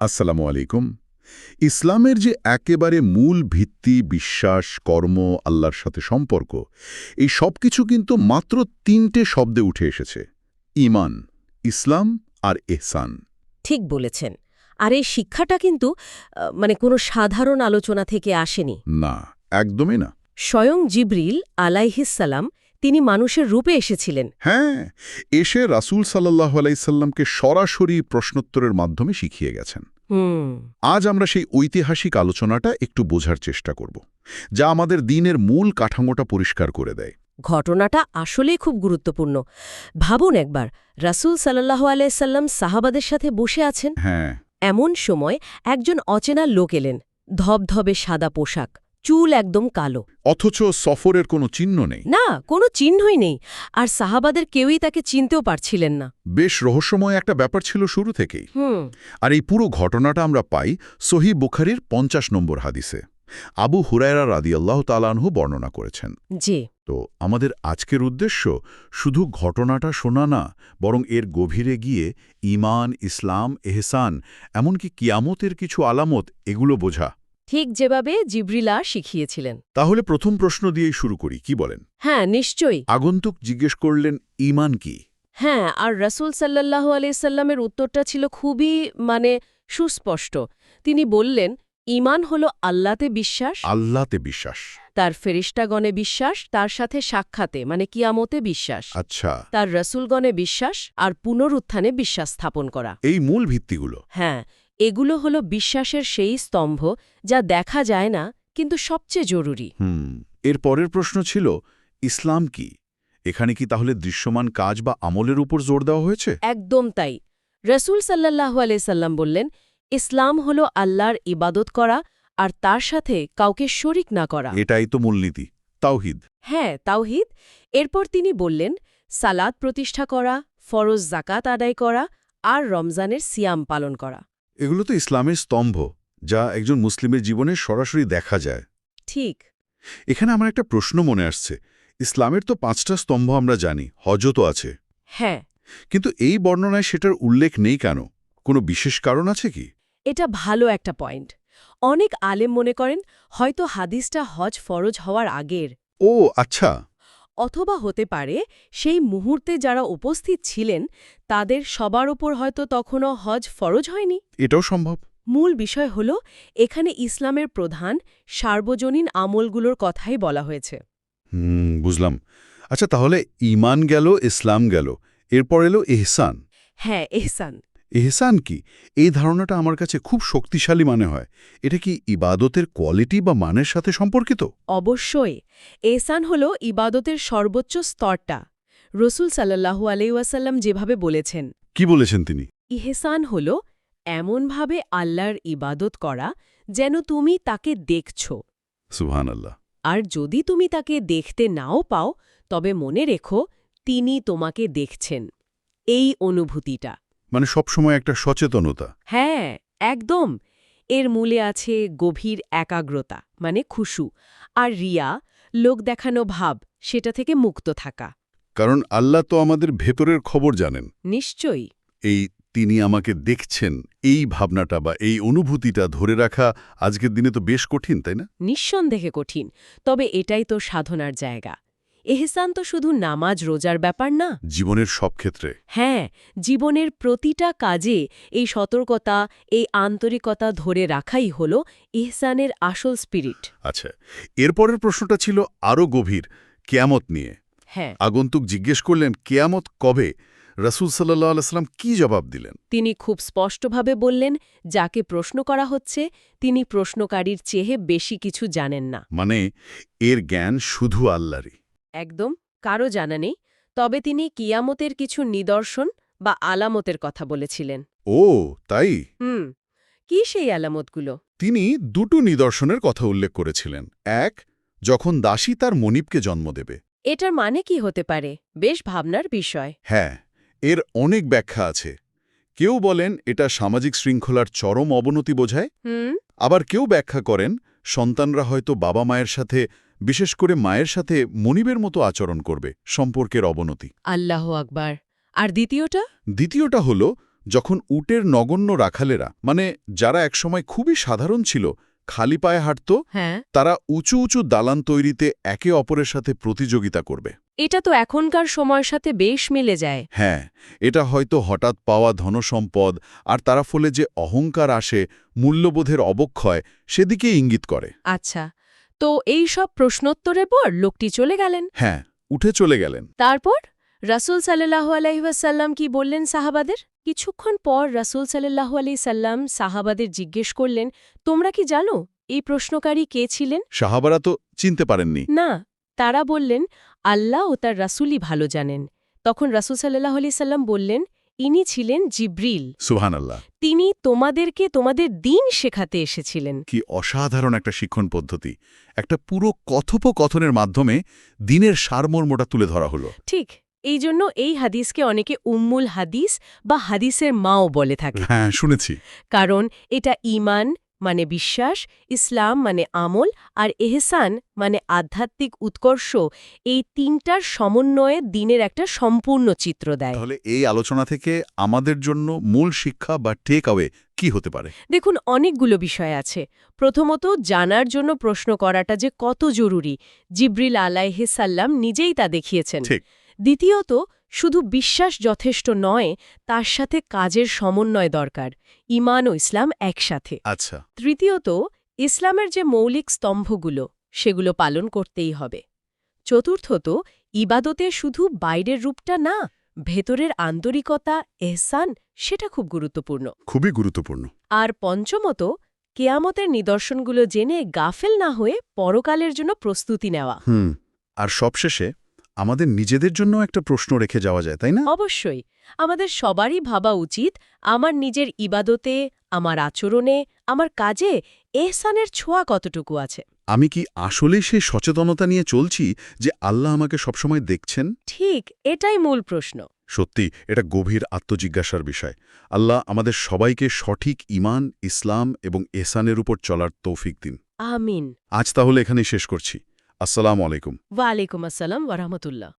আসসালামু আলাইকুম। ইসলামের যে একেবারে মূল ভিত্তি বিশ্বাস কর্ম আল্লাহর সাথে সম্পর্ক এই সব কিছু কিন্তু মাত্র তিনটে শব্দে উঠে এসেছে ইমান ইসলাম আর এহসান। ঠিক বলেছেন। আর এই শিক্ষাটা কিন্তু মানে কোনো সাধারণ আলোচনা থেকে আসেনি। না একদমই না। স্বয়ং জিবরিল আলাইহিসাল্লাম তিনি মানুষের রূপে এসেছিলেন। হ্যাঁ এসে রাসূল সাল্লাহ আলাইসাল্লামকে সরাসরি প্রশ্নোত্তরের মাধ্যমে শিখিয়ে গেছেন। আজ আমরা সেই ঐতিহাসিক আলোচনাটা একটু বোঝার চেষ্টা করব যা আমাদের দিনের মূল কাঠামোটা পরিষ্কার করে দেয়। ঘটনাটা আসলেই খুব গুরুত্বপূর্ণ। ভাবুন একবার রাসূল সাল্লাহ আলাইসাল্লাম সাহাবাদের সাথে বসে আছেন। হ্যাঁ। এমন সময় একজন অচেনা লোক এলেন ধবধবে সাদা পোশাক। চুল একদম কালো। অথচ সফরের কোনো চিহ্ন নেই। না কোনো চিহ্নই নেই। আর সাহাবাদের কেউই তাকে চিনতেও পারছিলেন না। বেশ রহস্যময় একটা ব্যাপার ছিল শুরু থেকেই। আর এই পুরো ঘটনাটা আমরা পাই সহি বুখারির পঞ্চাশ নম্বর হাদিসে। আবু হুরায়রা রাদি রাদিয়াল্লাহ তালানহু বর্ণনা করেছেন। জি। তো আমাদের আজকের উদ্দেশ্য শুধু ঘটনাটা শোনা না বরং এর গভীরে গিয়ে ইমান ইসলাম এহসান এমনকি কিয়ামতের কিছু আলামত এগুলো বোঝা। ঠিক যেভাবে জিব্রিলা শিখিয়েছিলেন। তাহলে প্রথম প্রশ্ন দিয়েই শুরু করি কি বলেন? হ্যাঁ নিশ্চয়ই। আগন্তুক জিজ্ঞেস করলেন ইমান কি? হ্যাঁ আর রাসূল সাল্লাহ আলাইসাল্লামের উত্তরটা ছিল খুবই মানে সুস্পষ্ট। তিনি বললেন ইমান হল আল্লাতে বিশ্বাস। আল্লাহতে বিশ্বাস। তার ফেরিস্টাগণে বিশ্বাস তার সাথে সাক্ষাতে মানে কিয়ামতে বিশ্বাস। আচ্ছা। তার রসুলগণে বিশ্বাস আর পুনরুত্থানে বিশ্বাস স্থাপন করা। এই মূল ভিত্তিগুলো। হ্যাঁ এগুলো হলো বিশ্বাসের সেই স্তম্ভ যা দেখা যায় না কিন্তু সবচেয়ে জরুরি। হুম এর পরের প্রশ্ন ছিল ইসলাম কি? এখানে কি তাহলে দৃশ্যমান কাজ বা আমলের উপর জোর দেওয়া হয়েছে? একদম তাই। রসুল সাল্লাহু আলাইসাল্লাম বললেন ইসলাম হল আল্লাহর ইবাদত করা আর তার সাথে কাউকে শরিক না করা। এটাই তো মূলনীতি তাওহিদ। হ্যাঁ তাওহিদ। এরপর তিনি বললেন সালাদ প্রতিষ্ঠা করা ফরজ জাকাত আদায় করা আর রমজানের সিয়াম পালন করা। এগুলো তো ইসলামের স্তম্ভ যা একজন মুসলিমের জীবনে সরাসরি দেখা যায়। ঠিক। এখানে আমার একটা প্রশ্ন মনে আসছে। ইসলামের তো পাঁচটা স্তম্ভ আমরা জানি হজও তো আছে। হ্যাঁ। কিন্তু এই বর্ণনায় সেটার উল্লেখ নেই কেন? কোনো বিশেষ কারণ আছে কি? এটা ভালো একটা পয়েন্ট। অনেক আলেম মনে করেন হয়তো হাদিসটা হজ ফরজ হওয়ার আগের। ও আচ্ছা। অথবা হতে পারে সেই মুহূর্তে যারা উপস্থিত ছিলেন তাদের সবার ওপর হয়তো তখনও হজ ফরজ হয়নি। এটাও সম্ভব। মূল বিষয় হল এখানে ইসলামের প্রধান সার্বজনীন আমলগুলোর কথাই বলা হয়েছে। হুম বুঝলাম। আচ্ছা তাহলে ইমান গেল ইসলাম গেল এরপর এলো এহসান। হ্যাঁ এহসান। এহসান কি? এই ধারণাটা আমার কাছে খুব শক্তিশালী মানে হয়। এটা কি ইবাদতের কোয়ালিটি বা মানের সাথে সম্পর্কিত? অবশ্যই। এহসান হল ইবাদতের সর্বোচ্চ স্তরটা। রসুল সাল্লাহু আলাইসাল্লাম যেভাবে বলেছেন। কি বলেছেন তিনি? ইহসান হল এমনভাবে আল্লাহর ইবাদত করা যেন তুমি তাকে দেখছ। সুবহান আল্লাহ আর যদি তুমি তাকে দেখতে নাও পাও তবে মনে রেখো তিনি তোমাকে দেখছেন। এই অনুভূতিটা। মানে সবসময় একটা সচেতনতা। হ্যাঁ একদম। এর মূলে আছে গভীর একাগ্রতা মানে খুশু। আর রিয়া লোক দেখানো ভাব সেটা থেকে মুক্ত থাকা। কারণ আল্লাহ তো আমাদের ভেতরের খবর জানেন। নিশ্চয়ই। এই তিনি আমাকে দেখছেন এই ভাবনাটা বা এই অনুভূতিটা ধরে রাখা আজকের দিনে তো বেশ কঠিন তাই না? নিঃসন্দেহে কঠিন। তবে এটাই তো সাধনার জায়গা। এহসান তো শুধু নামাজ রোজার ব্যাপার না। জীবনের সব ক্ষেত্রে। হ্যাঁ জীবনের প্রতিটা কাজে এই সতর্কতা এই আন্তরিকতা ধরে রাখাই হল এহসানের আসল স্পিরিট আচ্ছা এরপরের প্রশ্নটা ছিল আরও গভীর কেয়ামত নিয়ে। হ্যাঁ। আগন্তুক জিজ্ঞেস করলেন কেয়ামত কবে? রসুল সাল্লাহ আলাইসাল্লাম কি জবাব দিলেন? তিনি খুব স্পষ্টভাবে বললেন যাকে প্রশ্ন করা হচ্ছে তিনি প্রশ্নকারীর চেয়ে বেশি কিছু জানেন না। মানে এর জ্ঞান শুধু আল্লাহরই। একদম কারও জানা নেই তবে তিনি কিয়ামতের কিছু নিদর্শন বা আলামতের কথা বলেছিলেন। ও তাই? হুম কি সেই আলামতগুলো? তিনি দুটো নিদর্শনের কথা উল্লেখ করেছিলেন। এক যখন দাসী তার মনিবকে জন্ম দেবে। এটার মানে কি হতে পারে? বেশ ভাবনার বিষয়। হ্যাঁ এর অনেক ব্যাখ্যা আছে। কেউ বলেন এটা সামাজিক শৃঙ্খলার চরম অবনতি বোঝায়। হুম। আবার কেউ ব্যাখ্যা করেন সন্তানরা হয়তো বাবা মায়ের সাথে বিশেষ করে মায়ের সাথে মনিবের মতো আচরণ করবে সম্পর্কের অবনতি। আল্লাহ আকবার। আর দ্বিতীয়টা? দ্বিতীয়টা হল যখন উটের নগণ্য রাখালেরা মানে যারা একসময় খুবই সাধারণ ছিল খালি পায়ে হাঁটত হ্যাঁ। তারা উঁচু উঁচু দালান তৈরিতে একে অপরের সাথে প্রতিযোগিতা করবে। এটা তো এখনকার সময়ের সাথে বেশ মিলে যায়। হ্যাঁ এটা হয়তো হঠাৎ পাওয়া ধনসম্পদ আর তারা ফলে যে অহংকার আসে মূল্যবোধের অবক্ষয় সেদিকে ইঙ্গিত করে। আচ্ছা তো এই সব প্রশ্নোত্তরের পর লোকটি চলে গেলেন। হ্যাঁ উঠে চলে গেলেন। তারপর রাসূল সাল্লাল্লাহু আলাইহি ওয়াসাল্লাম কি বললেন সাহাবাদের? কিছুক্ষণ পর রাসূল সাল্লাল্লাহু আলাইহি সাল্লাম সাহাবাদের জিজ্ঞেস করলেন তোমরা কি জানো এই প্রশ্নকারী কে ছিলেন? সাহাবারা তো চিনতে পারেননি। না তারা বললেন আল্লাহ ও তার রাসূলই ভালো জানেন। তখন রাসূল আলাইহি সাল্লাম বললেন ইনি ছিলেন জিব্রিল। সুহান আল্লাহ তিনি তোমাদেরকে তোমাদের দিন শেখাতে এসেছিলেন। কি অসাধারণ একটা শিক্ষণ পদ্ধতি। একটা পুরো কথোপকথনের মাধ্যমে দিনের সারমর্মটা তুলে ধরা হলো। ঠিক এই জন্য এই হাদিসকে অনেকে উম্মুল হাদিস বা হাদিসের মাও বলে থাকে। হ্যাঁ শুনেছি। কারণ এটা ঈমান মানে বিশ্বাস ইসলাম মানে আমল আর এহসান মানে আধ্যাত্মিক উৎকর্ষ এই তিনটার সমন্বয়ে দিনের একটা সম্পূর্ণ চিত্র দেয়। তাহলে এই আলোচনা থেকে আমাদের জন্য মূল শিক্ষা বা টেক আওয়ে কি হতে পারে? দেখুন অনেকগুলো বিষয় আছে। প্রথমত জানার জন্য প্রশ্ন করাটা যে কত জরুরি জিব্রিল আলাইহিসাল্লাম নিজেই তা দেখিয়েছেন। দ্বিতীয়ত শুধু বিশ্বাস যথেষ্ট নয় তার সাথে কাজের সমন্বয় দরকার ইমান ও ইসলাম একসাথে। আচ্ছা। তৃতীয়ত ইসলামের যে মৌলিক স্তম্ভগুলো সেগুলো পালন করতেই হবে। চতুর্থত ইবাদতে শুধু বাইরের রূপটা না ভেতরের আন্তরিকতা এহসান সেটা খুব গুরুত্বপূর্ণ। খুবই গুরুত্বপূর্ণ। আর পঞ্চমত কেয়ামতের নিদর্শনগুলো জেনে গাফেল না হয়ে পরকালের জন্য প্রস্তুতি নেওয়া। হুম আর সবশেষে আমাদের নিজেদের জন্য একটা প্রশ্ন রেখে যাওয়া যায় তাই না? অবশ্যই। আমাদের সবারই ভাবা উচিত আমার নিজের ইবাদতে আমার আচরণে আমার কাজে এহসানের ছোঁয়া কতটুকু আছে। আমি কি আসলে সেই সচেতনতা নিয়ে চলছি যে আল্লাহ আমাকে সবসময় দেখছেন? ঠিক এটাই মূল প্রশ্ন। সত্যি এটা গভীর আত্মজিজ্ঞাসার বিষয়। আল্লাহ আমাদের সবাইকে সঠিক ইমান ইসলাম এবং এসানের উপর চলার তৌফিক দিন। আমিন। আজ তাহলে এখানেই শেষ করছি। আসসালামু আলাইকুম। ওয়ালাইকুম আসসালাম ওরহমতুল্লাহ